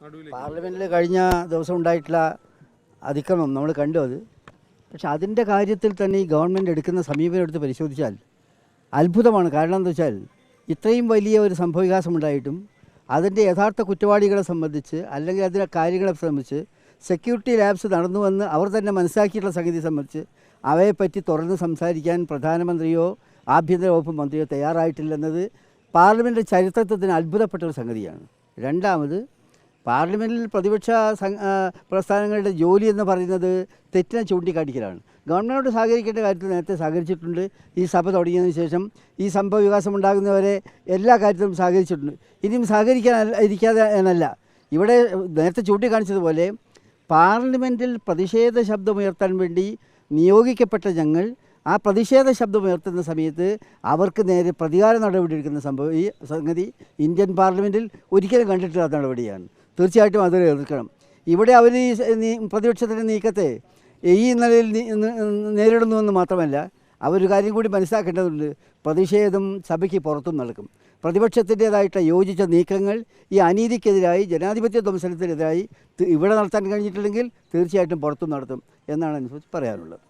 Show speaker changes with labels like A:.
A: പാർലമെന്റിൽ കഴിഞ്ഞ ദിവസം ഉണ്ടായിട്ടുള്ള അതിക്രമം നമ്മൾ കണ്ടു അത്. പക്ഷെ അതിന്റെ കാര്യത്തിൽ തന്നെ ഈ ഗവൺമെന്റ് എടുക്കുന്ന സമീപനം എടുത്ത് പരിശോധിച്ചാൽ അത്ഭുതമാണ്. കാരണം എന്താ വെച്ചാൽ ഇത്രയും വലിയ ഒരു സംഭവവികാസം ഉണ്ടായിട്ടും അതിന്റെ യഥാർത്ഥ കുറ്റവാളികളെ സംബന്ധിച്ച് അല്ലെങ്കിൽ അതിന്റെ കാര്യങ്ങളെ സംബന്ധിച്ച് സെക്യൂരിറ്റി ലാബ്സ് നടന്നുവെന്ന് അവർ തന്നെ മനസ്സിലാക്കിയിട്ടുള്ള സംഗതി സംബന്ധിച്ച് അവയെപ്പറ്റി തുറന്ന് സംസാരിക്കാൻ പ്രധാനമന്ത്രിയോ ആഭ്യന്തര വകുപ്പ് മന്ത്രിയോ തയ്യാറായിട്ടില്ലെന്നത് പാർലമെന്റ് ചരിത്രത്തിന് അത്ഭുതപ്പെട്ട ഒരു സംഗതിയാണ്. രണ്ടാമത് പാർലമെന്റിൽ പ്രതിപക്ഷ പ്രസ്ഥാനങ്ങളുടെ ജോലി എന്ന് പറയുന്നത് തെറ്റിനെ ചൂണ്ടിക്കാട്ടിക്കലാണ്. ഗവൺമെന്റോട് സഹകരിക്കേണ്ട കാര്യത്തിൽ നേരത്തെ സഹകരിച്ചിട്ടുണ്ട്. ഈ സഭ തുടങ്ങിയതിന് ശേഷം ഈ സംഭവ വികാസം ഉണ്ടാകുന്നവരെ എല്ലാ കാര്യത്തിലും സഹകരിച്ചിട്ടുണ്ട്. ഇനിയും സഹകരിക്കാൻ ഇരിക്കാതെ എന്നല്ല. ഇവിടെ നേരത്തെ ചൂണ്ടിക്കാണിച്ചതുപോലെ പാർലമെന്റിൽ പ്രതിഷേധ ശബ്ദമുയർത്താൻ വേണ്ടി നിയോഗിക്കപ്പെട്ട ഞങ്ങൾ ആ പ്രതിഷേധ ശബ്ദമുയർത്തുന്ന സമയത്ത് അവർക്ക് നേരെ പ്രതികാര നടപടി എടുക്കുന്ന സംഭവം ഈ സംഗതി ഇന്ത്യൻ പാർലമെന്റിൽ ഒരിക്കലും കണ്ടിട്ടില്ലാത്ത നടപടിയാണ്. തീർച്ചയായിട്ടും അതിൽ എതിർക്കണം. ഇവിടെ അവർ ഈ പ്രതിപക്ഷത്തിന്റെ നീക്കത്തെ ഈ നിലയിൽ നേരിടുന്നുവെന്ന് മാത്രമല്ല അവരൊരു കാര്യം കൂടി മനസ്സിലാക്കേണ്ടതുണ്ട്. പ്രതിഷേധം സഭയ്ക്ക് പുറത്തും നടക്കും. പ്രതിപക്ഷത്തിന്റേതായിട്ട് യോജിച്ച നീക്കങ്ങൾ ഈ അനീതിക്കെതിരായി ജനാധിപത്യ ധ്വംസനത്തിനെതിരായി ഇവിടെ നടത്താൻ കഴിഞ്ഞിട്ടില്ലെങ്കിൽ തീർച്ചയായിട്ടും പുറത്തും നടത്തും എന്നാണ് അനുസരിച്ച് പറയാനുള്ളത്.